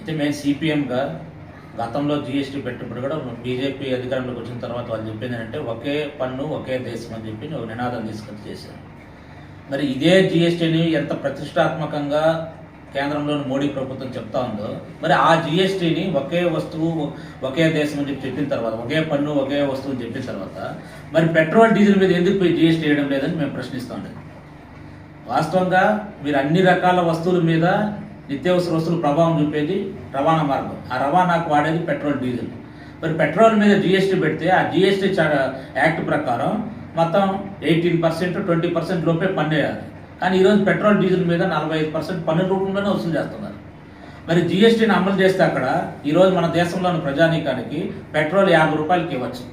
అయితే మేము సిపిఎంగా గతంలో జిఎస్టీ పెట్టినప్పుడు కూడా బీజేపీ అధికారంలోకి వచ్చిన తర్వాత వాళ్ళు చెప్పింది ఏంటంటే ఒకే పన్ను ఒకే దేశం అని చెప్పి ఒక నినాదం తీసుకొచ్చి చేశారు. మరి ఇదే జిఎస్టీని ఎంత ప్రతిష్టాత్మకంగా కేంద్రంలోని మోడీ ప్రభుత్వం చెప్తా ఉందో మరి ఆ జిఎస్టీని ఒకే వస్తువు ఒకే దేశం అని చెప్పి చెప్పిన తర్వాత ఒకే పన్ను ఒకే వస్తువు అని చెప్పిన తర్వాత మరి పెట్రోల్ డీజిల్ మీద ఎందుకు పోయి జిఎస్టీ వేయడం లేదని మేము ప్రశ్నిస్తా ఉండేది వాస్తవంగా మీరు అన్ని రకాల వస్తువుల మీద నిత్యావసర వస్తువులు ప్రభావం చూపేది రవాణా మార్గం. ఆ రవాణాకు వాడేది పెట్రోల్ డీజిల్. మరి పెట్రోల్ మీద జిఎస్టీ పెడితే ఆ జిఎస్టీ యాక్ట్ ప్రకారం మొత్తం ఎయిటీన్ పర్సెంట్ ట్వంటీ పర్సెంట్ లోపే పన్ను వేయాలి కానీ ఈరోజు పెట్రోల్ డీజిల్ మీద నలభై ఐదు పర్సెంట్ పన్ను రూపంలోనే వసూలు చేస్తున్నారు. మరి జిఎస్టీని అమలు చేస్తే అక్కడ ఈరోజు మన దేశంలోని ప్రజానీకానికి పెట్రోల్ యాభై రూపాయలకి ఇవ్వచ్చు.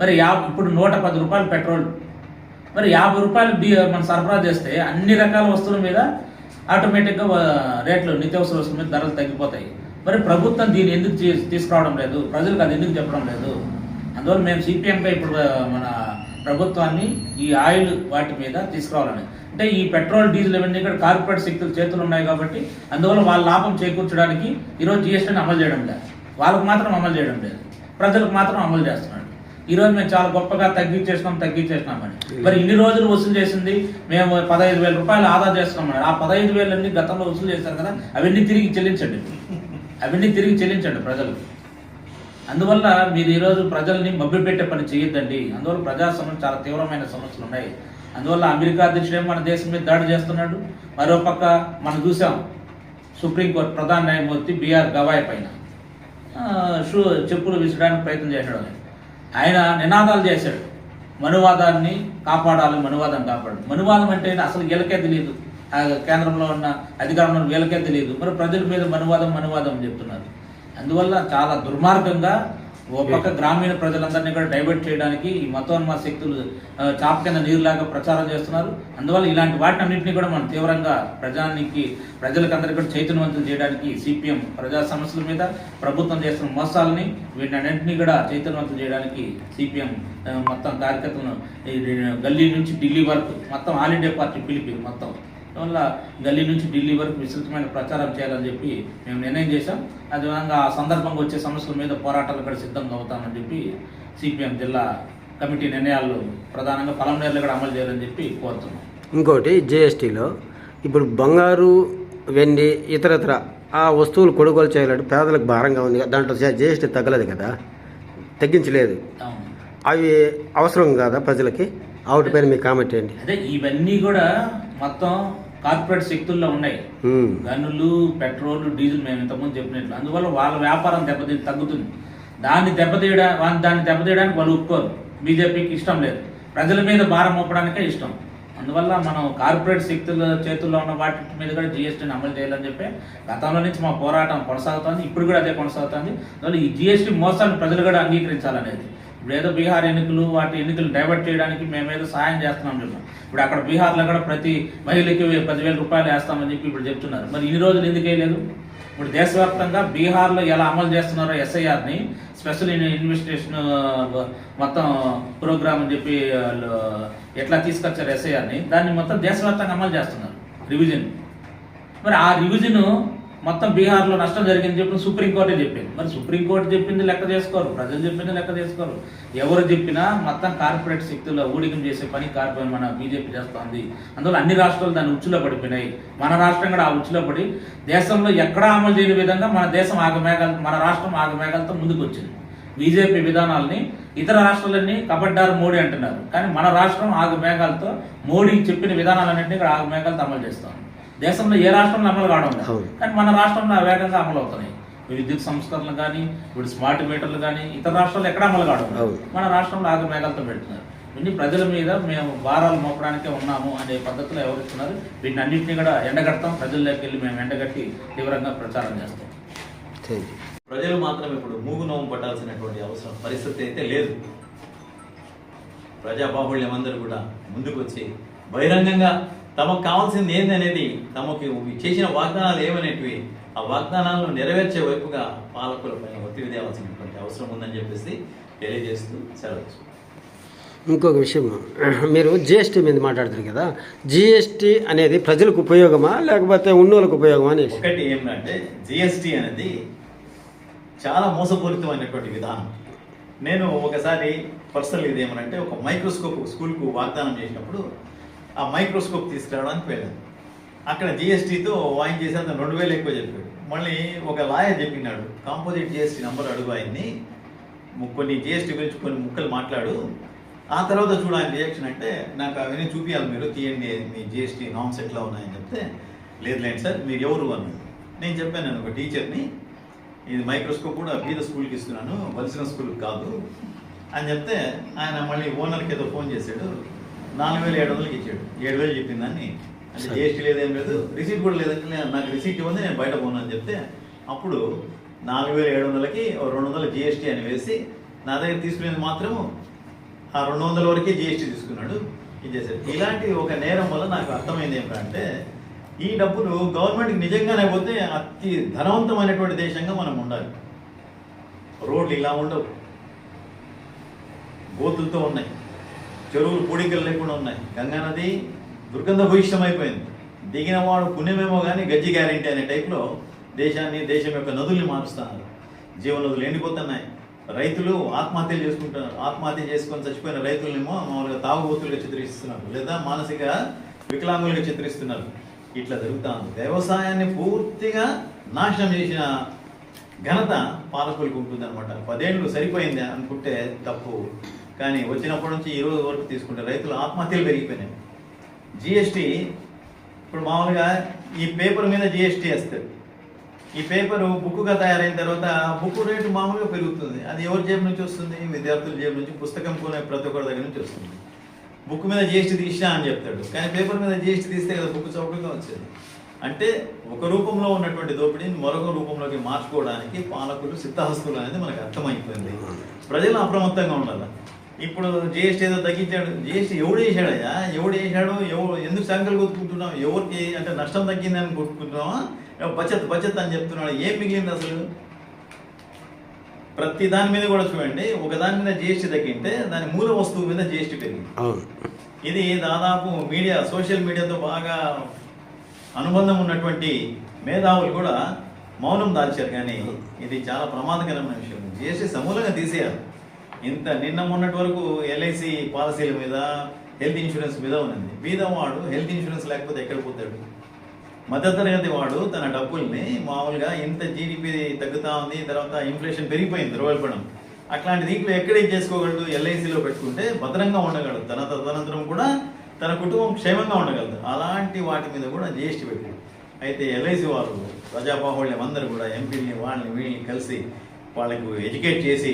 మరి యా ఇప్పుడు నూట పది రూపాయలు పెట్రోల్. మరి యాభై రూపాయలు డీ మనం సరఫరా చేస్తే అన్ని రకాల వస్తువుల మీద ఆటోమేటిక్గా రేట్లు నిత్యావసర వస్తువుల మీద ధరలు తగ్గిపోతాయి. మరి ప్రభుత్వం దీన్ని ఎందుకు తీసుకురావడం లేదు? ప్రజలకు అది ఎందుకు చెప్పడం లేదు? అందువల్ల మేము సిపిఎంగా ఇప్పుడు మన ప్రభుత్వాన్ని ఈ ఆయిల్ వాటి మీద తీసుకురావాలని. అంటే ఈ పెట్రోల్ డీజిల్ ఇవన్నీ కూడా కార్పొరేట్ శక్తుల చేతులు ఉన్నాయి కాబట్టి అందువల్ల వాళ్ళ లాభం చేకూర్చడానికి ఈరోజు జిఎస్టీని అమలు చేయడం లేదు. వాళ్ళకు మాత్రం అమలు చేయడం లేదు. ప్రజలకు మాత్రం అమలు చేస్తున్నాడు ఈరోజు మేము చాలా గొప్పగా తగ్గించేసినాం తగ్గించేసినామని మరి ఇన్ని రోజులు వసూలు చేసింది మేము పదహైదు వేల రూపాయలు ఆదా చేస్తున్నామని ఆ పదహైదు వేలన్నీ గతంలో వసూలు చేశారు కదా అవన్నీ తిరిగి చెల్లించండి. అవన్నీ తిరిగి చెల్లించండి ప్రజలు. అందువల్ల మీరు ఈరోజు ప్రజల్ని మభ్యపెట్టే పని చేయొద్దండి. అందువల్ల ప్రజా సమస్యలు చాలా తీవ్రమైన సమస్యలు ఉన్నాయి. అందువల్ల అమెరికా అధ్యక్షుడే మన దేశం మీద దాడి చేస్తున్నాడు. మరోపక్క మనం చూసాం సుప్రీంకోర్టు ప్రధాన న్యాయమూర్తి బీఆర్ గవాయ్ పైన. షూ చెప్పులు విసడానికి ప్రయత్నం చేశాడు. ఆయన. నినాదాలు చేశాడు. మనువాదాన్ని కాపాడాలి మనువాదం కాపాడు మనువాదం అంటే అసలు వీళ్ళకే తెలియదు. ఆ కేంద్రంలో ఉన్న అధికారంలో వీళ్ళకే తెలియదు. మరి ప్రజల మీద మనువాదం మనువాదం చెప్తున్నారు. అందువల్ల చాలా దుర్మార్గంగా ఓ పక్క గ్రామీణ ప్రజలందరినీ కూడా డైవర్ట్ చేయడానికి ఈ మతోన్మాద శక్తులు చాప కింద నీరులాగా ప్రచారం చేస్తున్నారు. అందువల్ల ఇలాంటి వాటిని అన్నింటినీ కూడా మనం తీవ్రంగా ప్రజానికి ప్రజలకు అందరికీ కూడా చైతన్యవంతం చేయడానికి సిపిఎం ప్రజా సమస్యల మీద ప్రభుత్వం చేస్తున్న మోసాలని వీటన్నింటినీ కూడా చైతన్యవంతం చేయడానికి సిపిఎం మొత్తం కార్యకర్తలను గల్లీ నుంచి ఢిల్లీ వరకు మొత్తం ఆల్ ఇండియా పార్టీ పిలిపి మొత్తం. అందువల్ల గల్లీ నుంచి ఢిల్లీ వరకు విస్తృతమైన ప్రచారం చేయాలని చెప్పి మేము నిర్ణయం చేశాం. అదేవిధంగా ఆ సందర్భంగా వచ్చే సమస్యల మీద పోరాటాలు కూడా సిద్ధంగా అవుతామని చెప్పి సిపిఎం జిల్లా కమిటీ నిర్ణయాలు ప్రధానంగా పలంనేరులు కూడా అమలు చేయాలని చెప్పి కోరుతున్నాం. ఇంకోటి జిఎస్టీలో ఇప్పుడు బంగారు వెండి ఇతరత్ర ఆ వస్తువులు కొనుగోలు చేయాలంటే పేదలకు భారంగా ఉంది. కదా, దాంట్లో జిఎస్టీ తగ్గలేదు కదా? తగ్గించలేదు. అవి అవసరం కాదా ప్రజలకి? ఆవిడ పైన మీ కామెంట్ ఏంటి? అదే ఇవన్నీ కూడా మొత్తం కార్పొరేట్ శక్తుల్లో ఉన్నాయి. గనులు పెట్రోల్ డీజిల్ మేము ఇంతకుముందు చెప్పినట్లు. అందువల్ల వాళ్ళ వ్యాపారం దెబ్బతీ తగ్గుతుంది. దాన్ని దెబ్బతీయడా దాన్ని దెబ్బతీయడానికి వాళ్ళు ఒప్పుకోరు. బీజేపీకి ఇష్టం లేదు. ప్రజల మీద భారం మోపడానికే ఇష్టం. అందువల్ల మనం కార్పొరేట్ శక్తుల చేతుల్లో ఉన్న వాటి మీద కూడా జిఎస్టీని అమలు చేయాలని చెప్పి గతంలో నుంచి మా పోరాటం కొనసాగుతోంది ఇప్పుడు కూడా అదే కొనసాగుతుంది. అందువల్ల ఈ జిఎస్టీ మోసాన్ని ప్రజలు కూడా అంగీకరించాలనేది. ఇప్పుడు ఏదో బీహార్ ఎన్నికలు వాటి ఎన్నికలు డైవర్ట్ చేయడానికి మేమేదో సహాయం చేస్తున్నాం చెప్పాం ఇప్పుడు అక్కడ బీహార్లో కూడా ప్రతి మహిళకి పదివేల రూపాయలు వేస్తామని చెప్పి ఇప్పుడు చెప్తున్నారు. మరి ఇన్ని రోజులు ఎందుకు వేయలేదు? ఇప్పుడు దేశవ్యాప్తంగా బీహార్లో ఎలా అమలు చేస్తున్నారో ఎస్ఐఆర్ని స్పెషల్ ఇన్వెస్టిగేషన్ మొత్తం ప్రోగ్రామ్ అని చెప్పి వాళ్ళు ఎట్లా తీసుకొచ్చారు ఎస్ఐఆర్ని దాన్ని మొత్తం దేశవ్యాప్తంగా అమలు చేస్తున్నారు. రివిజన్. మరి ఆ రివిజన్ మొత్తం బీహార్లో నష్టం జరిగింది చెప్పి సుప్రీంకోర్టే చెప్పింది. మరి సుప్రీంకోర్టు చెప్పింది లెక్క చేసుకోరు. ప్రజలు చెప్పింది లెక్క చేసుకోరు. ఎవరు చెప్పినా మొత్తం కార్పొరేట్ శక్తుల్లో ఊడికం చేసే పని కార్పొరేట్ మన బీజేపీ చేస్తోంది. అందువల్ల అన్ని రాష్ట్రాలు దాని ఉచ్చులో పడిపోయినాయి. మన రాష్ట్రం కూడా ఆ ఉచ్చులో పడి దేశంలో ఎక్కడా అమలు చేయని విధంగా మన దేశం ఆగమేఘాలు మన రాష్ట్రం ఆగమేఘాలతో ముందుకు వచ్చింది బీజేపీ విధానాలని ఇతర రాష్ట్రాలన్నీ కబడ్డారు మోడీ అంటున్నారు. కానీ మన రాష్ట్రం ఆగమేఘాలతో మోడీ చెప్పిన విధానాలన్నింటినీ ఇక్కడ ఆగమేఘాలతో అమలు చేస్తాం దేశంలో ఏ రాష్ట్రంలో అమలు కావడం. కానీ మన రాష్ట్రంలో ఆ వేగంగా అమలు అవుతున్నాయి. విద్యుత్ సంస్కరణలు కానీ ఇప్పుడు స్మార్ట్ మీటర్లు కానీ ఇతర రాష్ట్రాల్లో ఎక్కడ అమలు కావడం. మన రాష్ట్రంలో ఆగమేఘాలతో పెడుతున్నారు. ఇన్ని ప్రజల మీద మేము భారాలు మోపడానికే ఉన్నాము అనే పద్ధతిలో ఎవరిస్తున్నారు వీటిని అన్నింటినీ కూడా ఎండగడతాం. ప్రజల్లోకి వెళ్ళి మేము ఎండగట్టి తీవ్రంగా ప్రచారం చేస్తాం. ప్రజలు మాత్రం ఇప్పుడు మూగు నోము పట్టాల్సినటువంటి అవసరం పరిస్థితి అయితే లేదు. ప్రజా బాహుళ్యం అందరూ కూడా ముందుకు వచ్చి బహిరంగంగా తమకు కావాల్సింది ఏంది అనేది తమకు చేసిన వాగ్దానాలు ఏమనేటివి ఆ వాగ్దానాలను నెరవేర్చే వైపుగా పాలకులపైన ఒత్తిడి తేవాల్సినటువంటి అవసరం ఉందని చెప్పేసి తెలియజేస్తూ సెలవు. ఇంకొక విషయం. మీరు జిఎస్టీ మీద మాట్లాడుతారు కదా. జిఎస్టీ అనేది ప్రజలకు ఉపయోగమా లేకపోతే ఉన్నోళ్ళకు ఉపయోగమా అనేసి? ఒకటి ఏమిటంటే జిఎస్టి అనేది చాలా మోసపూరితమైనటువంటి విధానం. నేను ఒకసారి పర్సనల్ ఇది ఏమనంటే ఒక మైక్రోస్కోప్ స్కూల్కు వాగ్దానం చేసినప్పుడు ఆ మైక్రోస్కోప్ తీసుకురావడానికి వెళ్ళాను. అక్కడ జిఎస్టీతో వాయిన్ చేసేంత రెండు వేలు ఎక్కువ చెప్పాడు. మళ్ళీ ఒక లాయర్ చెప్పినాడు కాంపోజిట్ జిఎస్టీ నంబర్ అడుగు ఆయన్ని కొన్ని జిఎస్టీ గురించి కొన్ని ముక్కలు మాట్లాడు. ఆ తర్వాత చూడ ఆయన రియాక్షన్ అంటే నాకు అవన్నీ చూపించాలి మీరు తీయండి మీ జిఎస్టీ నామ్స్ ఎట్లా ఉన్నాయని చెప్తే లేదు లేండి సార్ మీరు ఎవరు అన్నాడు నేను చెప్పాను నేను ఒక టీచర్ని ఇది మైక్రోస్కోప్ కూడా బీద స్కూల్కి ఇస్తున్నాను వలసిన స్కూల్కి కాదు. అని చెప్తే ఆయన మళ్ళీ ఓనర్కి ఏదో ఫోన్ చేశాడు. నాలుగు వేల ఏడు వందలకి ఇచ్చాడు. ఏడు వేలు చెప్పిన దాన్ని. అంటే. జిఎస్టీ లేదేం లేదు. రిసీట్ కూడా లేదంటే నేను- నాకు రిసీట్ ఇవ్వండి నేను బయట పోను అని చెప్తే అప్పుడు నాలుగు వేల ఏడు వందలకి రెండు వందల జిఎస్టీ అని వేసి నా దగ్గర తీసుకునేది మాత్రం ఆ రెండు వందల వరకే జిఎస్టీ తీసుకున్నాడు. ఇచ్చేసాడు ఇలాంటి ఒక నేరం వల్ల నాకు అర్థమైంది ఏమిటంటే ఈ డబ్బులు గవర్నమెంట్కి నిజంగానే పోతే అతి ధనవంతమైనటువంటి దేశంగా మనం ఉండాలి. రోడ్లు ఇలా ఉండవు. గోతులతో ఉన్నాయి. చెరువులు పూడికలు లేకుండా ఉన్నాయి. గంగా నది దుర్గంధ భూయిష్టమైపోయింది. దిగిన వాడు పుణ్యమేమో కానీ గజ్జి గ్యారెంటీ అనే టైప్లో దేశాన్ని దేశం యొక్క నదుల్ని మారుస్తున్నారు. జీవనదులు ఎండిపోతున్నాయి. రైతులు ఆత్మహత్యలు చేసుకుంటున్నారు. ఆత్మహత్య చేసుకొని చచ్చిపోయిన రైతులనేమో మామూలుగా తాగుబోతులుగా చిత్రిస్తున్నారు. లేదా మానసిక వికలాంగులుగా చిత్రిస్తున్నారు. ఇట్లా జరుగుతూ ఉంది వ్యవసాయాన్ని పూర్తిగా నాశనం చేసిన ఘనత పాలకులకు ఉంటుంది అనమాట పదేళ్ళు సరిపోయింది అనుకుంటే తప్పు. కానీ వచ్చినప్పటి నుంచి ఈ రోజు వరకు తీసుకుంటే రైతుల ఆత్మహత్యలు పెరిగిపోయినాయి. జిఎస్టీ ఇప్పుడు మామూలుగా ఈ పేపర్ మీద జిఎస్టీ వేస్తాడు ఈ పేపర్ బుక్గా తయారైన తర్వాత బుక్ రేటు మామూలుగా పెరుగుతుంది. అది ఎవరి జేబు నుంచి వస్తుంది? విద్యార్థుల జేబు నుంచి పుస్తకం కొనే ప్రతి ఒక్కరి దగ్గర నుంచి వస్తుంది. బుక్ మీద జిఎస్టీ తీసినా అని చెప్తాడు. కానీ పేపర్ మీద జిఎస్టీ తీస్తే కదా బుక్ చౌకగా వచ్చేది. అంటే ఒక రూపంలో ఉన్నటువంటి దోపిడీని మరొక రూపంలోకి మార్చుకోవడానికి పాలకులు సిద్ధహస్తులు అనేది మనకు అర్థమైపోయింది. ప్రజలు అప్రమత్తంగా ఉండాలి? ఇప్పుడు జిఎస్టీ ఏదో తగ్గించాడు. జిఎస్టీ ఎవడు వేసాడయ్యా ఎవడు వేసాడు ఎవడు ఎందుకు సంఖ్యలు కొట్టుకుంటున్నాం ఎవరికి అంటే నష్టం తగ్గిందని కొట్టుకుంటున్నావా? బచత్ బచత్ అని చెప్తున్నాడు. ఏం మిగిలింది అసలు? ప్రతి దాని మీద కూడా చూడండి. ఒక దాని మీద జిఎస్టీ తగ్గింటే దాని మూల వస్తువు మీద జిఎస్టీ పెరిగింది. ఇది దాదాపు మీడియా సోషల్ మీడియాతో బాగా అనుబంధం ఉన్నటువంటి మేధావులు కూడా మౌనం దాల్చారు. కానీ ఇది చాలా ప్రమాదకరమైన విషయం. జిఎస్టీ సమూలంగా తీసేయాలి. ఇంత నిన్న మొన్నటి వరకు ఎల్ఐసి పాలసీల మీద హెల్త్ ఇన్సూరెన్స్ మీద ఉన్నది. బీదవాడు హెల్త్ ఇన్సూరెన్స్ లేకపోతే ఎక్కడ పోతాడు? మధ్యతరగతి వాడు తన డబ్బుల్ని మామూలుగా ఇంత జీడిపి తగ్గుతా ఉంది తర్వాత ఇన్ఫ్లేషన్ పెరిగిపోయింది ద్రవ్యోల్బణం అట్లాంటి దీంట్లో ఎక్కడ చేసుకోగలడు? ఎల్ఐసిలో పెట్టుకుంటే భద్రంగా ఉండగలడు. తన తదనంతరం కూడా తన కుటుంబం క్షేమంగా ఉండగలదు. అలాంటి వాటి మీద కూడా జిఎస్టీ పెట్టాడు. అయితే ఎల్ఐసి వాళ్ళు ప్రజాబాహుళ్యం అందరూ కూడా ఎంపీని వాళ్ళని వీళ్ళని కలిసి వాళ్ళకు ఎడ్యుకేట్ చేసి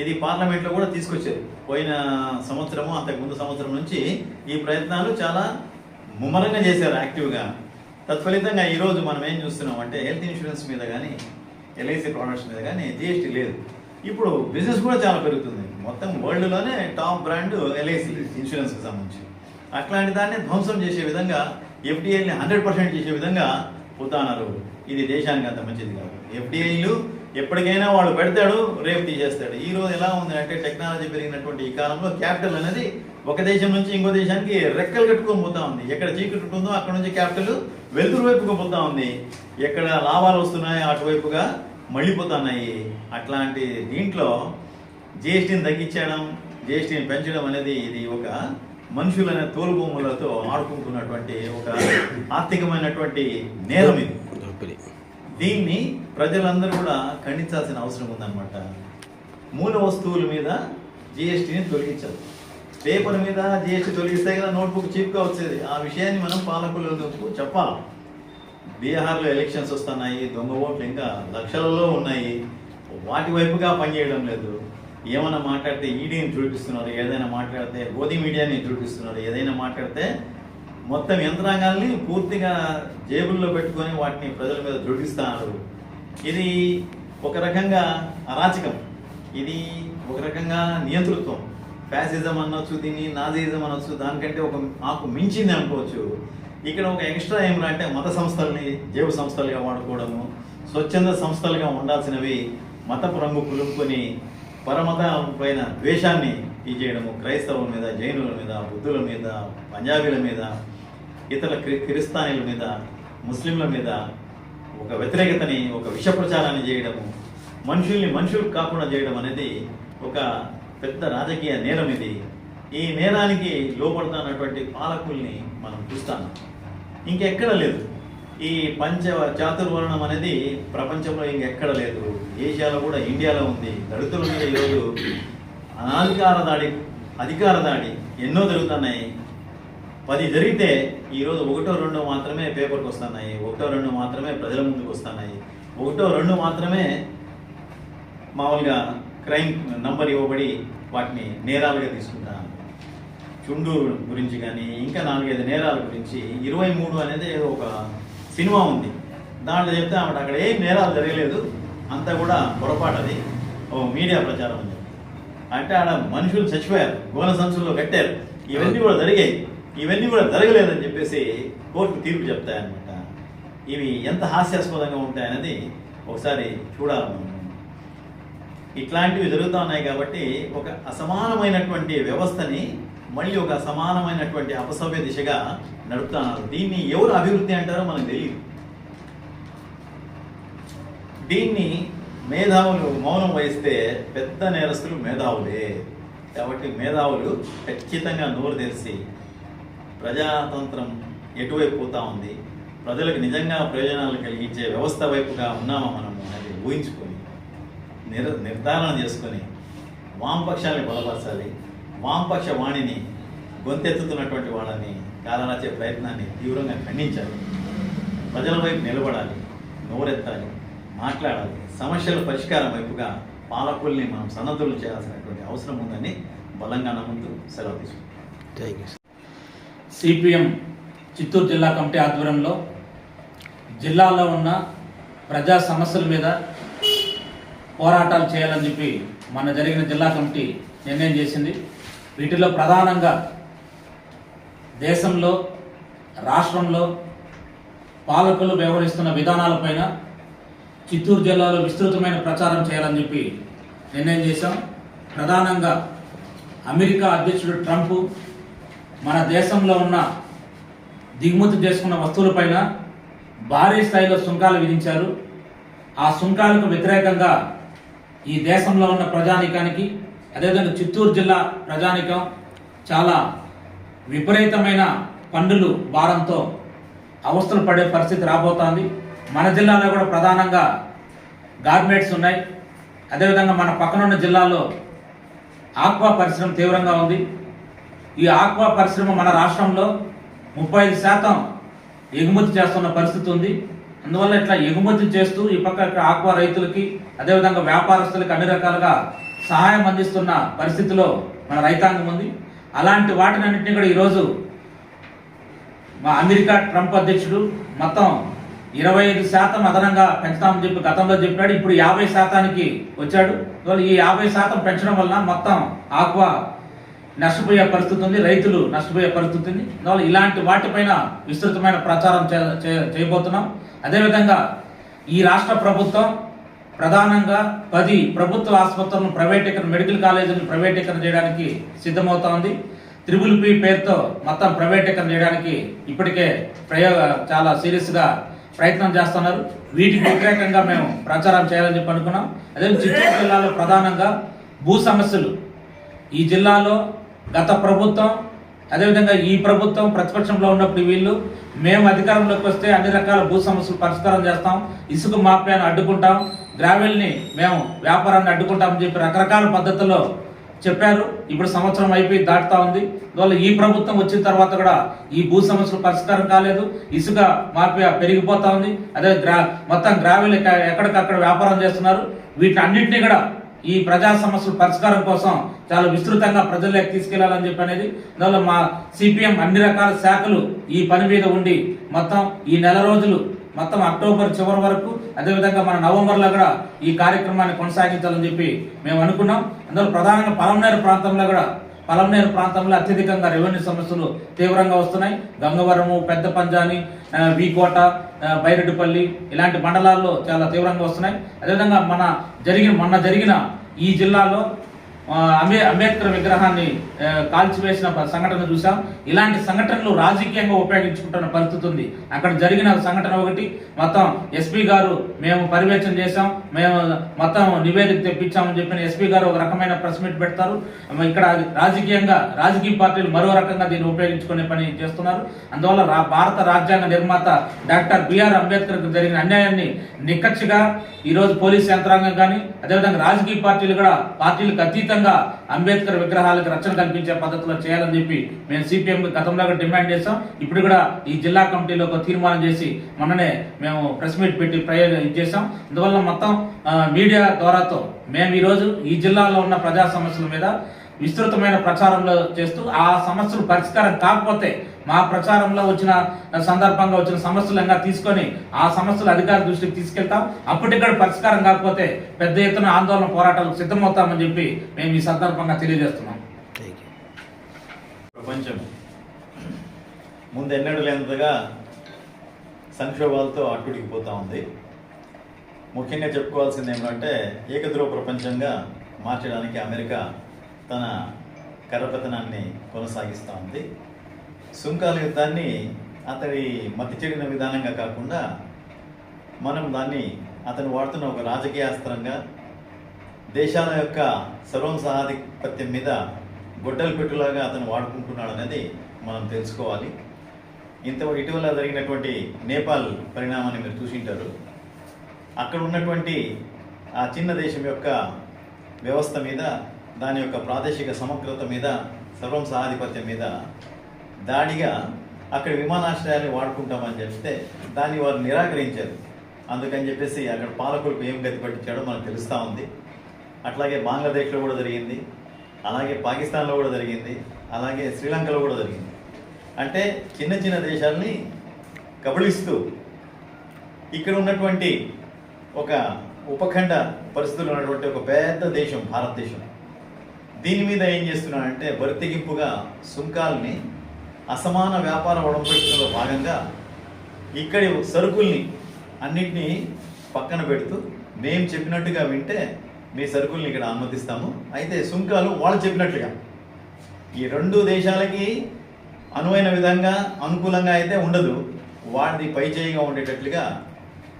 ఇది పార్లమెంట్లో కూడా తీసుకొచ్చారు. పోయిన సంవత్సరము అంతకుముందు సంవత్సరం నుంచి ఈ ప్రయత్నాలు చాలా ముమ్మరంగా చేశారు యాక్టివ్గా. తత్ఫలితంగా ఈరోజు మనం ఏం చూస్తున్నాం అంటే హెల్త్ ఇన్సూరెన్స్ మీద కానీ ఎల్ఐసి ప్రోడక్ట్స్ మీద కానీ జిఎస్టీ లేదు. ఇప్పుడు బిజినెస్ కూడా చాలా పెరుగుతుంది. మొత్తం వరల్డ్లోనే టాప్ బ్రాండ్ ఎల్ఐసి ఇన్సూరెన్స్కి సంబంధించి. అట్లాంటి దాన్ని ధ్వంసం చేసే విధంగా ఎఫ్డిఐని హండ్రెడ్ పర్సెంట్ చేసే విధంగా పోతా ఇది దేశానికి అంత మంచిది కాదు. ఎఫ్డిఐలు ఎప్పటికైనా వాడు పెడతాడు రేపు తీసేస్తాడు. ఈ రోజు ఎలా ఉంది అంటే టెక్నాలజీ పెరిగినటువంటి ఈ కాలంలో క్యాపిటల్ అనేది ఒక దేశం నుంచి ఇంకో దేశానికి రెక్కలు కట్టుకొని పోతా ఉంది. ఎక్కడ చీకటి ఉంటుందో అక్కడ నుంచి క్యాపిటల్ వెలుతురు వైపుగా పోతా ఉంది. ఎక్కడ లాభాలు వస్తున్నాయో అటువైపుగా మళ్ళీపోతున్నాయి. అట్లాంటి దీంట్లో జిఎస్టీని తగ్గించడం జిఎస్టీని పెంచడం అనేది ఇది ఒక మనుషులనే తోలుబొమ్మలతో ఆడుకుంటున్నటువంటి ఒక ఆర్థికమైనటువంటి నేరం ఇది. దీన్ని ప్రజలందరూ కూడా ఖండించాల్సిన అవసరం ఉందన్నమాట. మూల వస్తువుల మీద జిఎస్టీని తొలగించాలి. పేపర్ మీద జిఎస్టీ తొలగిస్తే కదా నోట్బుక్ చీప్గా వచ్చేది. ఆ విషయాన్ని మనం పాలకులకు చెప్పాలి. బీహార్లో ఎలక్షన్స్ వస్తున్నాయి దొంగ ఓట్లు ఇంకా లక్షలలో ఉన్నాయి. వాటి వైపుగా పనిచేయడం లేదు. ఏమైనా మాట్లాడితే ఈడీని చూపిస్తున్నారు ఏదైనా మాట్లాడితే గోధి మీడియాని చూపిస్తున్నారు ఏదైనా మాట్లాడితే మొత్తం యంత్రాంగాల్ని పూర్తిగా జేబుల్లో పెట్టుకొని వాటిని ప్రజల మీద జోడిస్తున్నారు ఇది ఒక రకంగా అరాచకం. ఇది ఒక రకంగా నియంతృత్వం. ఫ్యాసిజం అనొచ్చు దీన్ని నాజీజం అనొచ్చు దానికంటే ఒక మాకు మించింది అనుకోవచ్చు. ఇక్కడ ఒక ఎక్స్ట్రా ఏమిరా అంటే మత సంస్థల్ని జేబు సంస్థలుగా వాడుకోవడము స్వచ్ఛంద సంస్థలుగా ఉండాల్సినవి మత రంగు పులుపుకొని పరమత పైన ద్వేషాన్ని ఇది చేయడము క్రైస్తవుల మీద జైనుల మీద బుద్ధుల మీద పంజాబీల మీద ఇతర క్రి క్రిస్తానీల మీద ముస్లింల మీద ఒక వ్యతిరేకతని ఒక విష ప్రచారాన్ని చేయడము మనుషుల్ని మనుషులు కాకుండా చేయడం అనేది ఒక పెద్ద రాజకీయ నేరం ఇది. ఈ నేరానికి లోపడుతున్నటువంటి పాలకుల్ని మనం చూస్తాం ఇంకెక్కడ లేదు. ఈ పంచ చాతుర్వర్ణం అనేది ప్రపంచంలో ఇంకెక్కడ లేదు. ఏషియాలో కూడా ఇండియాలో ఉంది. దళితుల మీద ఈరోజు అనాధికార దాడి అధికార దాడి ఎన్నో జరుగుతున్నాయి. పది జరిగితే ఈరోజు ఒకటో రెండో మాత్రమే పేపర్కి వస్తున్నాయి ఒకటో రెండు మాత్రమే ప్రజల ముందుకు వస్తున్నాయి. ఒకటో రెండు మాత్రమే మామూలుగా క్రైమ్ నంబర్ ఇవ్వబడి వాటిని నేరాలుగా తీసుకుంటాను చుండూరు గురించి కానీ ఇంకా నాలుగైదు నేరాల గురించి ఇరవై మూడు అనేది ఒక సినిమా ఉంది. దాంట్లో చెప్తే ఆవిడ అక్కడ ఏం నేరాలు జరగలేదు అంతా కూడా పొరపాటు అది. ఓ మీడియా ప్రచారం అని చెప్పి అంటే ఆడ మనుషులు చచ్చిపోయారు గోల సంచుల్లో కట్టారు. ఇవన్నీ కూడా జరిగాయి. ఇవన్నీ కూడా జరగలేదని చెప్పేసి కోర్టు తీర్పు చెప్తాయన్నమాట. ఇవి ఎంత హాస్యాస్పదంగా ఉంటాయనేది ఒకసారి చూడాలి మనం. ఇట్లాంటివి జరుగుతూ ఉన్నాయి కాబట్టి ఒక అసమానమైనటువంటి వ్యవస్థని మళ్ళీ ఒక అసమానమైనటువంటి అపసవ్య దిశగా నడుపుతున్నారు దీన్ని ఎవరు అభివృద్ధి అంటారో మనకు తెలియదు. దీన్ని మేధావులు మౌనం వహిస్తే పెద్ద నేరస్తులు మేధావులే. కాబట్టి మేధావులు ఖచ్చితంగా నోరు తెరిచి ప్రజాతంత్రం ఎటువైపు పోతా ఉంది? ప్రజలకు నిజంగా ప్రయోజనాలు కలిగించే వ్యవస్థ వైపుగా ఉన్నామా మనం అనేది ఊహించుకొని నిర్ నిర్ధారణ చేసుకొని వామపక్షాన్ని బలపరచాలి. వామపక్ష వాణిని గొంతెత్తుతున్నటువంటి వాళ్ళని కాలరాచే ప్రయత్నాన్ని తీవ్రంగా ఖండించాలి. ప్రజల వైపు నిలబడాలి నోరెత్తాలి మాట్లాడాలి. సమస్యల పరిష్కారం వైపుగా పాలకుల్ని మనం సన్నద్ధులు చేయాల్సినటువంటి అవసరం ఉందని బలంగా నమ్ముతూ సెలవు తీసుకుంటాం థ్యాంక్ యూ సిపిఎం చిత్తూరు జిల్లా కమిటీ ఆధ్వర్యంలో జిల్లాలో ఉన్న ప్రజా సమస్యల మీద పోరాటాలు చేయాలని చెప్పి మన జరిగిన జిల్లా కమిటీ నిర్ణయం చేసింది. వీటిలో ప్రధానంగా దేశంలో రాష్ట్రంలో పాలకులు వ్యవహరిస్తున్న విధానాలపైన చిత్తూరు జిల్లాలో విస్తృతమైన ప్రచారం చేయాలని చెప్పి నిర్ణయం చేశాం. ప్రధానంగా అమెరికా అధ్యక్షుడు ట్రంప్ మన దేశంలో ఉన్న దిగుమతి చేసుకున్న వస్తువులపైన భారీ స్థాయిలో సుంకాలు విధించారు. ఆ సుంకాలకు వ్యతిరేకంగా ఈ దేశంలో ఉన్న ప్రజానికానికి అదేవిధంగా చిత్తూరు జిల్లా ప్రజానికం చాలా విపరీతమైన పన్నులు భారంతో అవస్థలు పడే పరిస్థితి రాబోతోంది. మన జిల్లాలో కూడా ప్రధానంగా గార్మెంట్స్ ఉన్నాయి. అదేవిధంగా మన పక్కనున్న జిల్లాలో ఆక్వా పరిశ్రమ తీవ్రంగా ఉంది. ఈ ఆక్వా పరిశ్రమ మన రాష్ట్రంలో ముప్పై ఐదు శాతం ఎగుమతి చేస్తున్న పరిస్థితి ఉంది. అందువల్ల ఇట్లా ఎగుమతి చేస్తూ ఈ పక్క ఆక్వా రైతులకి అదేవిధంగా వ్యాపారస్తులకి అన్ని రకాలుగా సహాయం అందిస్తున్న పరిస్థితిలో మన రైతాంగం ఉంది. అలాంటి వాటిని అన్నింటినీ కూడా ఈరోజు మా అమెరికా ట్రంప్ అధ్యక్షుడు మొత్తం ఇరవై ఐదు శాతం అదనంగా పెంచుతామని చెప్పి గతంలో చెప్పాడు. ఇప్పుడు యాభై శాతానికి వచ్చాడు. ఈ యాభై శాతం పెంచడం వలన మొత్తం ఆక్వా నష్టపోయే పరిస్థితి ఉంది రైతులు నష్టపోయే పరిస్థితి ఉంది ఇలాంటి వాటిపైన విస్తృతమైన ప్రచారం చేయబోతున్నాం. అదేవిధంగా ఈ రాష్ట్ర ప్రభుత్వం ప్రధానంగా పది ప్రభుత్వ ఆసుపత్రులను ప్రైవేటీకరణ మెడికల్ కాలేజీలను ప్రైవేటీకరణ చేయడానికి సిద్ధమవుతా ఉంది త్రిబుల్ పి పేరుతో మొత్తం ప్రైవేటీకరణ చేయడానికి ఇప్పటికే ప్రయోగ చాలా సీరియస్గా ప్రయత్నం చేస్తున్నారు. వీటికి వ్యతిరేకంగా మేము ప్రచారం చేయాలని చెప్పి అనుకున్నాం. అదే చిత్తూరు జిల్లాలో ప్రధానంగా భూ సమస్యలు. ఈ జిల్లాలో గత ప్రభుత్వం అదేవిధంగా ఈ ప్రభుత్వం ప్రతిపక్షంలో ఉన్నప్పుడు వీళ్ళు మేము అధికారంలోకి వస్తే అన్ని రకాల భూ సమస్యలు పరిష్కారం చేస్తాం ఇసుక మాఫియాను అడ్డుకుంటాం గ్రావెల్ని మేము వ్యాపారాన్ని అడ్డుకుంటామని చెప్పి రకరకాల పద్ధతుల్లో చెప్పారు. ఇప్పుడు సంవత్సరం అయిపోయి దాటుతా ఉంది. అందువల్ల ఈ ప్రభుత్వం వచ్చిన తర్వాత కూడా ఈ భూ సమస్యలు పరిష్కారం కాలేదు. ఇసుక మాఫియా పెరిగిపోతా ఉంది. అదే గ్రా మొత్తం గ్రావెల్ ఎక్కడికక్కడ వ్యాపారం చేస్తున్నారు. వీటి అన్నింటినీ కూడా ఈ ప్రజా సమస్యల పరిష్కారం కోసం చాలా విస్తృతంగా ప్రజల్లోకి తీసుకెళ్ళాలని చెప్పి అనేది అందువల్ల మా సిపిఎం అన్ని రకాల శాఖలు ఈ పని మీద ఉండి మొత్తం ఈ నెల రోజులు మొత్తం అక్టోబర్ చివరి వరకు అదేవిధంగా మన నవంబర్లో కూడా ఈ కార్యక్రమాన్ని కొనసాగించాలని చెప్పి మేము అనుకున్నాం. అందులో ప్రధానంగా పలమనేరు ప్రాంతంలో కూడా పలమనేరు ప్రాంతంలో అత్యధికంగా రెవెన్యూ సమస్యలు తీవ్రంగా వస్తున్నాయి. గంగవరము పెద్ద పంజాని వీకోట బైరెడ్డిపల్లి ఇలాంటి మండలాల్లో చాలా తీవ్రంగా వస్తున్నాయి. అదేవిధంగా మన జరిగిన మొన్న జరిగిన ఈ జిల్లాలో అంబే అంబేద్కర్ విగ్రహాన్ని కాల్చివేసిన సంఘటన చూసాం. ఇలాంటి సంఘటనలు రాజకీయంగా ఉపయోగించుకుంటున్న పరిస్థితి ఉంది. అక్కడ జరిగిన సంఘటన ఒకటి మొత్తం ఎస్పీ గారు మేము పర్యవేక్షణ చేశాం. మేము మొత్తం నివేదిక తెప్పించామని చెప్పిన ఎస్పీ గారు ఒక రకమైన ప్రెస్ మీట్ పెడతారు. ఇక్కడ రాజకీయంగా రాజకీయ పార్టీలు మరో రకంగా దీన్ని ఉపయోగించుకునే పని చేస్తున్నారు. అందువల్ల రా- భారత రాజ్యాంగ నిర్మాత డాక్టర్ బిఆర్ అంబేద్కర్ జరిగిన అన్యాయాన్ని నిక్కచ్చిగా ఈరోజు పోలీస్ యంత్రాంగం కానీ అదేవిధంగా రాజకీయ పార్టీలు కూడా పార్టీలకు అతీత ఖచ్చితంగా అంబేద్కర్ విగ్రహాలకు రక్షణ కల్పించే పద్ధతిలో చేయాలని చెప్పి మేము సిపిఎం గతంలో కూడా డిమాండ్ చేస్తాం ఇప్పుడు కూడా ఈ జిల్లా కమిటీలో ఒక తీర్మానం చేసి మొన్ననే మేము ప్రెస్ మీట్ పెట్టి ప్రయోగం ఇచ్చేసాం అందువల్ల మొత్తం మీడియా ద్వారాతో మేము ఈరోజు ఈ జిల్లాలో ఉన్న ప్రజా సమస్యల మీద విస్తృతమైన ప్రచారంలో చేస్తూ ఆ సమస్యలు పరిష్కారం కాకపోతే మా ప్రచారంలో వచ్చిన సందర్భంగా వచ్చిన సమస్యలంగా తీసుకొని ఆ సమస్యలు అధికార దృష్టికి తీసుకెళ్తాం. అప్పటిక్కడ పరిష్కారం కాకపోతే పెద్ద ఎత్తున ఆందోళన పోరాటాలకు సిద్ధమవుతామని చెప్పి మేము ఈ సందర్భంగా తెలియజేస్తున్నాం. ప్రపంచం ముందెన్నడూ లేనంతగా సంక్షోభాలతో అట్టుడికిపోతా ఉంది. ముఖ్యంగా చెప్పుకోవాల్సింది ఏమంటే ఏకధ్రువ ప్రపంచంగా మార్చడానికి అమెరికా తన కరపతనాన్ని కొనసాగిస్తూ ఉంది. సుంకాల యుద్ధాన్ని అతడి మతి చెడిన విధానంగా కాకుండా మనం దాన్ని అతను వాడుతున్న ఒక రాజకీయ అస్త్రంగా దేశాల యొక్క సర్వంసహాధిపత్యం మీద గొడ్డలు పెట్టులాగా అతను వాడుకుంటున్నాడు అనేది మనం తెలుసుకోవాలి. ఇంత ఇటీవల జరిగినటువంటి నేపాల్ పరిణామాన్ని మీరు చూసింటారు. అక్కడ ఉన్నటువంటి ఆ చిన్న దేశం యొక్క వ్యవస్థ మీద దాని యొక్క ప్రాదేశిక సమగ్రత మీద సర్వం సహాధిపత్యం మీద దాడిగా అక్కడ విమానాశ్రయాన్ని వాడుకుంటామని చెప్తే దాన్ని వారు నిరాకరించారు. అందుకని చెప్పేసి అక్కడ పాలకులకు ఏం గతి పట్టించాడో మనకు తెలుస్తూ ఉంది. అట్లాగే బంగ్లాదేశ్లో కూడా జరిగింది. అలాగే పాకిస్తాన్లో కూడా జరిగింది. అలాగే శ్రీలంకలో కూడా జరిగింది. అంటే చిన్న చిన్న దేశాలని కబళిస్తూ ఇక్కడ ఉన్నటువంటి ఒక ఉపఖండ పరిస్థితుల్లో ఉన్నటువంటి ఒక పెద్ద దేశం భారతదేశం. దీని మీద ఏం చేస్తున్నాడంటే బరితెగింపుగా సుంకాల్ని అసమాన వ్యాపార ఒడంబడికలో భాగంగా ఇక్కడి సరుకుల్ని అన్నిటినీ పక్కన పెడుతూ మేము చెప్పినట్టుగా వింటే మీ సరుకుల్ని ఇక్కడ అనుమతిస్తాము అయితే సుంకాలు వాళ్ళు చెప్పినట్లుగా ఈ రెండు దేశాలకి అనువైన విధంగా అనుకూలంగా అయితే ఉండదు. వాడిది పై చేయిగా ఉండేటట్లుగా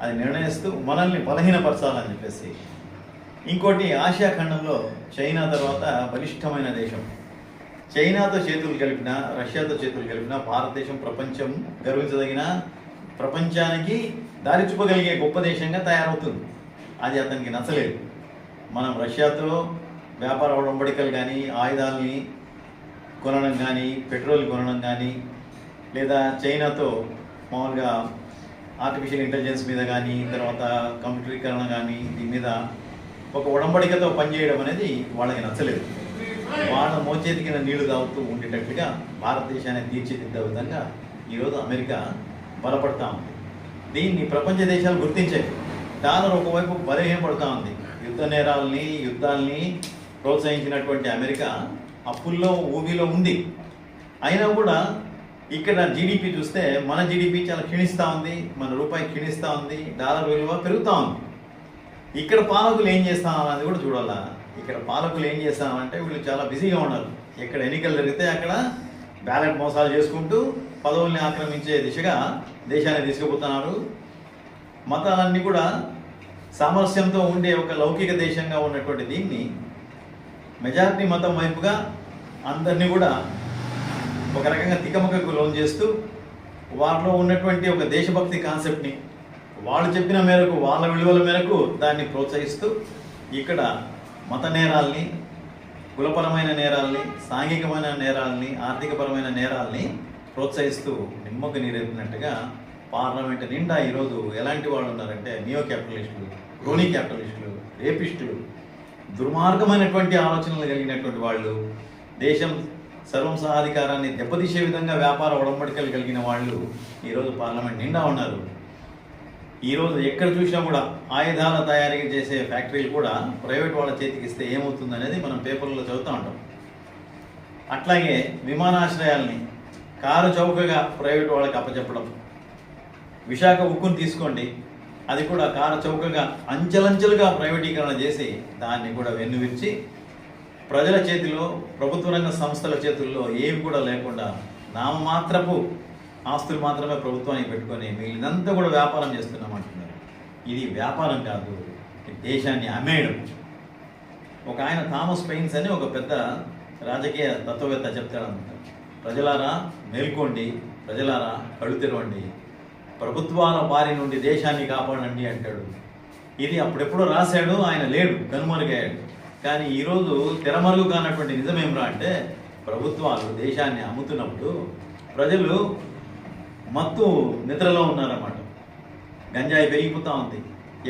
అది నిర్ణయిస్తూ మనల్ని బలహీనపరచాలని చెప్పేసి. ఇంకోటి ఆసియా ఖండంలో చైనా తర్వాత బలిష్టమైన దేశం. చైనాతో చేతులు కలిపిన రష్యాతో చేతులు కలిపిన భారతదేశం ప్రపంచం గర్వించదగిన ప్రపంచానికి దారి చూపగలిగే గొప్ప దేశంగా తయారవుతుంది. అది అతనికి నచ్చలేదు. మనం రష్యాతో వ్యాపార ఒడంబడికలు కానీ ఆయుధాలని కొనడం కానీ పెట్రోల్ కొనడం కానీ లేదా చైనాతో మామూలుగా ఆర్టిఫిషియల్ ఇంటెలిజెన్స్ మీద కానీ తర్వాత కంప్యూటరీకరణ కానీ దీని మీద ఒక ఉడంబడికతో పనిచేయడం అనేది వాళ్ళకి నచ్చలేదు. వాళ్ళ మోచేతి కింద నీళ్ళు తాగుతూ ఉండేటట్లుగా భారతదేశాన్ని తీర్చిదిద్దే విధంగా ఈరోజు అమెరికా బలపడతా ఉంది. దీన్ని ప్రపంచ దేశాలు గుర్తించాయి. డాలర్ ఒకవైపు బలహీనపడుతూ ఉంది. యుద్ధ నేరాలని యుద్ధాల్ని ప్రోత్సహించినటువంటి అమెరికా అప్పుల్లో ఊబిలో ఉంది. అయినా కూడా ఇక్కడ జీడిపి చూస్తే మన జీడిపి చాలా క్షీణిస్తూ ఉంది మన రూపాయి క్షీణిస్తూ ఉంది డాలర్ విలువ పెరుగుతూ ఉంది. ఇక్కడ పాలకులు ఏం చేస్తామన్నది కూడా చూడాలా? ఇక్కడ పాలకులు ఏం చేస్తామంటే వీళ్ళు చాలా బిజీగా ఉన్నారు. ఎక్కడ ఎన్నికలు జరిగితే అక్కడ బ్యాలెట్ మోసాలు చేసుకుంటూ పదవుల్ని ఆక్రమించే దిశగా దేశాన్ని తీసుకుపోతున్నారు. మతాలన్నీ కూడా సామరస్యంతో ఉండే ఒక లౌకిక దేశంగా ఉన్నటువంటి దీన్ని మెజారిటీ మతం వైపుగా అందరినీ కూడా ఒక రకంగా తికమకకు లోన్ చేస్తూ వారిలో ఉన్నటువంటి ఒక దేశభక్తి కాన్సెప్ట్ని వాళ్ళు చెప్పిన మేరకు వాళ్ళ విలువల మేరకు దాన్ని ప్రోత్సహిస్తూ ఇక్కడ మత నేరాల్ని కులపరమైన నేరాల్ని సాంఘికమైన నేరాల్ని ఆర్థికపరమైన నేరాల్ని ప్రోత్సహిస్తూ నిమ్మకు నీరెత్తినట్టుగా పార్లమెంట్ నిండా ఈరోజు ఎలాంటి వాళ్ళు ఉన్నారంటే నియో క్యాపిటలిస్టులు క్రోనీ క్యాపిటలిస్టులు రేపిస్టులు. దుర్మార్గమైనటువంటి ఆలోచనలు కలిగినటువంటి వాళ్ళు దేశం సర్వం సహాధికారాన్ని దెబ్బతీసే విధంగా వ్యాపార ఒడంబడికలు కలిగిన వాళ్ళు ఈరోజు పార్లమెంట్ నిండా ఉన్నారు. ఈరోజు ఎక్కడ చూసినా కూడా ఆయుధాల తయారీ చేసే ఫ్యాక్టరీలు కూడా ప్రైవేట్ వాళ్ళ చేతికి ఇస్తే ఏమవుతుంది అనేది మనం పేపర్లో చదువుతూ ఉంటాం. అట్లాగే విమానాశ్రయాల్ని కారు చౌకగా ప్రైవేట్ వాళ్ళకి అప్పచెప్పడం. విశాఖ ఉక్కును తీసుకోండి. అది కూడా కారు చౌకగా అంచెలంచెలుగా ప్రైవేటీకరణ చేసి దాన్ని కూడా వెన్నువిరిచి ప్రజల చేతిలో ప్రభుత్వ రంగ సంస్థల చేతుల్లో ఏమి కూడా లేకుండా నామమాత్రపు ఆస్తులు మాత్రమే ప్రభుత్వానికి పెట్టుకొని మిగిలినంతా కూడా వ్యాపారం చేస్తున్నామంటున్నారు. ఇది వ్యాపారం కాదు దేశాన్ని అమ్మేయడం. ఒక ఆయన థామస్ పెయిన్స్ అని ఒక పెద్ద రాజకీయ తత్వవేత్త చెప్తాడనమాట ప్రజలారా మేల్కోండి ప్రజలారా కళ్ళు తెరవండి. ప్రభుత్వాల బారి నుండి దేశాన్ని కాపాడండి అంటాడు. ఇది అప్పుడెప్పుడో రాశాడు ఆయన లేడు కనుమరుగయ్యాడు. కానీ ఈరోజు తెరమరుగు కానటువంటి నిజమేమిరా అంటే ప్రభుత్వాలు దేశాన్ని అమ్ముతున్నప్పుడు ప్రజలు మత్తు నిద్రలో ఉన్నారన్నమాట. గంజాయి పెరిగిపోతా ఉంది.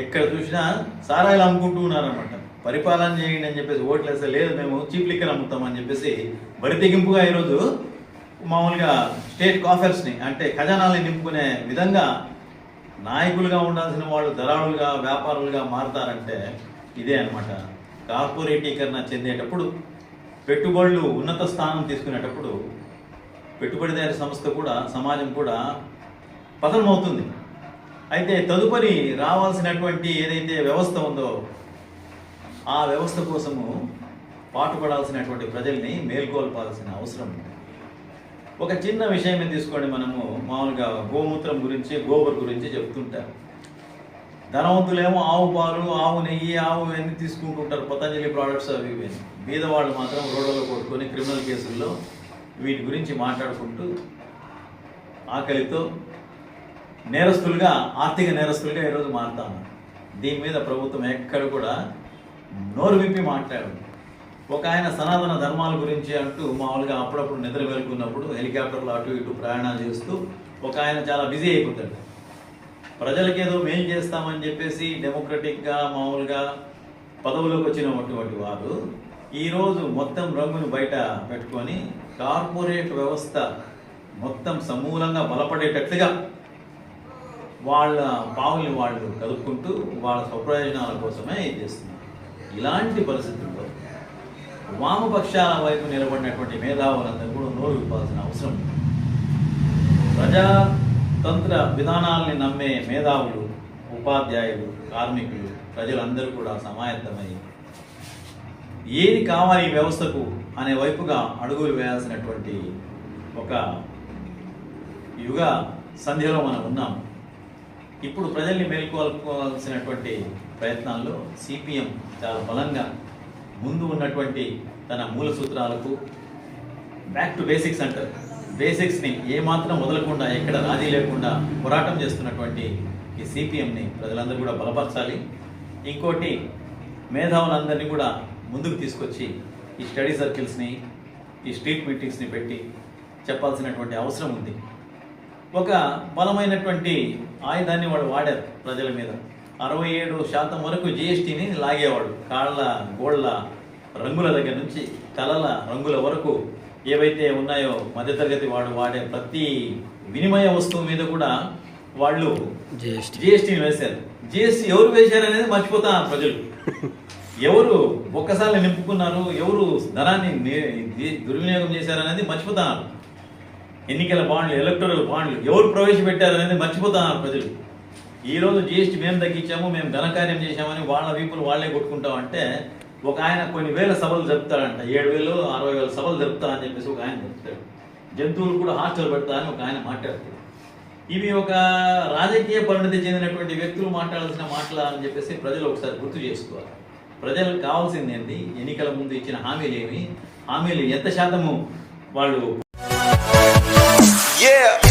ఎక్కడ చూసినా సారాయిలు అమ్ముకుంటూ ఉన్నారన్నమాట. పరిపాలన చేయండి అని చెప్పేసి ఓట్లు వేస్తే లేదు మేము చీప్ లిక్కర్ అమ్ముతామని చెప్పేసి బరి తెగింపుగా ఈరోజు మామూలుగా స్టేట్ కాఫర్స్ని అంటే ఖజానాల్ని నింపుకునే విధంగా నాయకులుగా ఉండాల్సిన వాళ్ళు దళారులుగా వ్యాపారులుగా మారుతారంటే ఇదే అనమాట కార్పొరేటీకరణ చెందేటప్పుడు పెట్టుబడులు ఉన్నత స్థానం తీసుకునేటప్పుడు పెట్టుబడిదారి సంస్థ కూడా సమాజం కూడా పతనమవుతుంది. అయితే తదుపరి రావాల్సినటువంటి ఏదైతే వ్యవస్థ ఉందో ఆ వ్యవస్థ కోసము పాటుపడాల్సినటువంటి ప్రజల్ని మేల్కొల్పాల్సిన అవసరం ఉంది. ఒక చిన్న విషయమే తీసుకోండి మనము. మామూలుగా గోమూత్రం గురించి గోబర్ గురించి చెప్తుంటారు. ధనవంతులేమో ఆవు పాలు ఆవు నెయ్యి ఆవు ఇవన్నీ తీసుకుంటుంటారు. పతంజలి ప్రోడక్ట్స్ అవి ఇవన్నీ బీదవాళ్ళు మాత్రం రోడ్లలో కొట్టుకొని క్రిమినల్ కేసుల్లో వీటి గురించి మాట్లాడుకుంటూ ఆకలితో నేరస్తులుగా ఆర్థిక నేరస్తులుగా ఈరోజు మారుతా దీని మీద ప్రభుత్వం ఎక్కడ కూడా నోరు విప్పి మాట్లాడదు. ఒక ఆయన సనాతన ధర్మాల గురించి అంటూ మామూలుగా అప్పుడప్పుడు నిద్ర వెలుకున్నప్పుడు హెలికాప్టర్లు అటు ఇటు ప్రయాణాలు చేస్తూ ఒక ఆయన చాలా బిజీ అయిపోతాడు. ప్రజలకి ఏదో మేలు చేస్తామని చెప్పేసి డెమోక్రటిక్గా మామూలుగా పదవులోకి వచ్చినటువంటి వారు ఈరోజు మొత్తం రంగును బయట పెట్టుకొని కార్పొరేట్ వ్యవస్థ మొత్తం సమూలంగా బలపడేటట్లుగా వాళ్ళ పావుల్ని వాళ్ళు కలుపుకుంటూ వాళ్ళ స్వప్రయోజనాల కోసమే ఇది చేస్తున్నారు. ఇలాంటి పరిస్థితుల్లో వామపక్షాల వైపు నిలబడినటువంటి మేధావులందరూ కూడా నోరు విప్పాల్సిన అవసరం ప్రజాతంత్ర విధానాల్ని నమ్మే మేధావులు ఉపాధ్యాయులు కార్మికులు ప్రజలందరూ కూడా సమాయత్తమై ఏది కావాలి ఈ వ్యవస్థకు అనే వైపుగా అడుగులు వేయాల్సినటువంటి ఒక యుగ సంధ్యలో మనం ఉన్నాం. ఇప్పుడు ప్రజల్ని మేల్కోవాల్సినటువంటి ప్రయత్నాల్లో సిపిఎం చాలా బలంగా ముందు ఉన్నటువంటి తన మూల సూత్రాలకు బ్యాక్ టు బేసిక్స్ అంటారు. బేసిక్స్ని ఏమాత్రం వదలకుండా ఎక్కడ రాజీ లేకుండా పోరాటం చేస్తున్నటువంటి ఈ సిపిఎంని ప్రజలందరూ కూడా బలపరచాలి. ఇంకోటి మేధావులందరినీ కూడా ముందుకు తీసుకొచ్చి ఈ స్టడీ సర్కిల్స్ని ఈ స్ట్రీట్ మీటింగ్స్ని పెట్టి చెప్పాల్సినటువంటి అవసరం ఉంది. ఒక బలమైనటువంటి ఆయుధాన్ని వాడు వాడారు ప్రజల మీద. అరవై ఏడు శాతం వరకు జిఎస్టీని లాగేవాడు. కాళ్ళ గోళ్ళ రంగుల దగ్గర నుంచి కలల రంగుల వరకు ఏవైతే ఉన్నాయో మధ్యతరగతి వాడు వాడే ప్రతి వినిమయ వస్తువు మీద కూడా వాళ్ళు జిఎస్టీ జిఎస్టీని వేశారు. జిఎస్టీ ఎవరు వేశారు అనేది మర్చిపోతారు ప్రజలు. ఎవరు ఒక్కసారి నింపుకున్నారు ఎవరు ధనాన్ని దుర్వినియోగం చేశారనేది మర్చిపోతున్నారు. ఎన్నికల బాండ్లు ఎలక్టోరల్ బాండ్లు ఎవరు ప్రవేశపెట్టారనేది మర్చిపోతున్నారు ప్రజలు. ఈరోజు రోజు జిఎస్టీ మేము తగ్గించాము మేము ఘనకార్యం చేశామని వాళ్ళ వీపులు వాళ్ళే కొట్టుకుంటామంటే ఒక ఆయన కొన్ని వేల సభలు జరుపుతాడంట. ఏడు వేలు అరవై వేల సభలు జరుపుతా అని చెప్పేసి ఒక ఆయన చెప్తాడు. జంతువులు కూడా హాస్టల్ పెడతా అని ఒక ఆయన మాట్లాడుతాడు. ఇవి ఒక రాజకీయ పరిణతి చెందినటువంటి వ్యక్తులు మాట్లాడాల్సిన మాటలు అని చెప్పేసి ప్రజలు ఒకసారి గుర్తు చేసుకోవాలి. ప్రజలకు కావాల్సింది ఏంటి ఎన్నికల ముందు ఇచ్చిన హామీలు ఏమి హామీలు ఎంత శాతము వాళ్ళు Yeah.